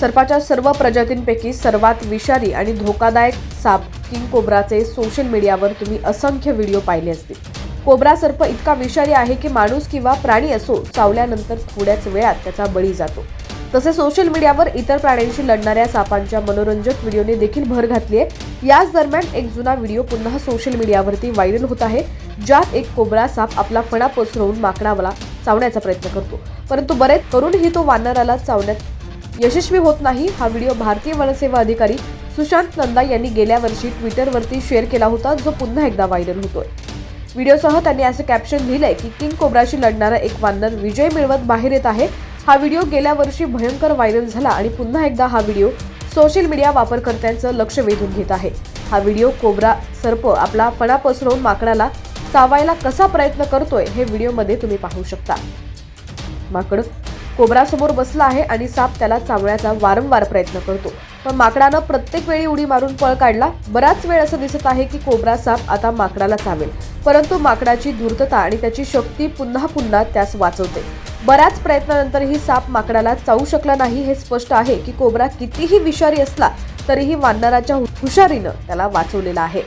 सर्पाच्या सर्व प्रजातींपैकी सर्वात विषारी आणि धोकादायक साप किंग कोब्राचे सोशल मीडियावर तुम्ही असंख्य व्हिडिओ पाहिले असतील. कोब्रा सर्प इतका विषारी आहे की माणूस किंवा प्राणी असो चावल्यानंतर थोड्याच वेळात त्याचा बळी जातो. तसे सोशल मीडियावर इतर प्राण्यांशी लढणाऱ्या सापांच्या मनोरंजक व्हिडिओने देखील भर घातली आहे याच दरम्यान एक जुना व्हिडिओ पुन्हा सोशल मीडियावरती व्हायरल होत आहे ज्यात एक कोबरा साप आपला फणा पसरवून माकडाला चावण्याचा प्रयत्न करतो. परंतु बरेच करूनही तो वानराला चावण्यात यशस्वी होत नाही हा व्हिडिओ भारतीय वनसेवा अधिकारी सुशांत नंदा यांनी गेल्या वर्षी ट्विटरवरती शेअर केला होता जो पुन्हा एकदा व्हायरल होतोय. व्हिडिओसह त्यांनी असं कॅप्शन लिहिलंय की किंग कोब्राशी लढणारा एक वानर विजय मिळवत बाहेर येत आहे. हा व्हिडिओ गेल्या वर्षी भयंकर व्हायरल झाला आणि पुन्हा एकदा हा व्हिडिओ सोशल मीडिया वापरकर्त्यांचं लक्ष वेधून घेत आहे. हा व्हिडिओ कोब्रा सर्प आपला फणा पसरवून माकडाला चावायला कसा प्रयत्न करतोय हे व्हिडिओमध्ये तुम्ही पाहू शकता. माकड कोबरासमोर बसला आहे आणि साप त्याला चावण्याचा वारंवार प्रयत्न करतो. पण माकडानं प्रत्येक वेळी उडी मारून पळ काढला. बराच वेळ असं दिसत आहे की कोबरा साप आता माकडाला चावेल. परंतु माकडाची धूर्तता आणि त्याची शक्ती पुन्हा पुन्हा त्यास वाचवते. बऱ्याच प्रयत्नानंतरही साप माकडाला चावू शकला नाही हे स्पष्ट आहे की कोबरा कितीही विषारी असला तरीही वानराच्या हुशारीनं त्याला वाचवलेला आहे.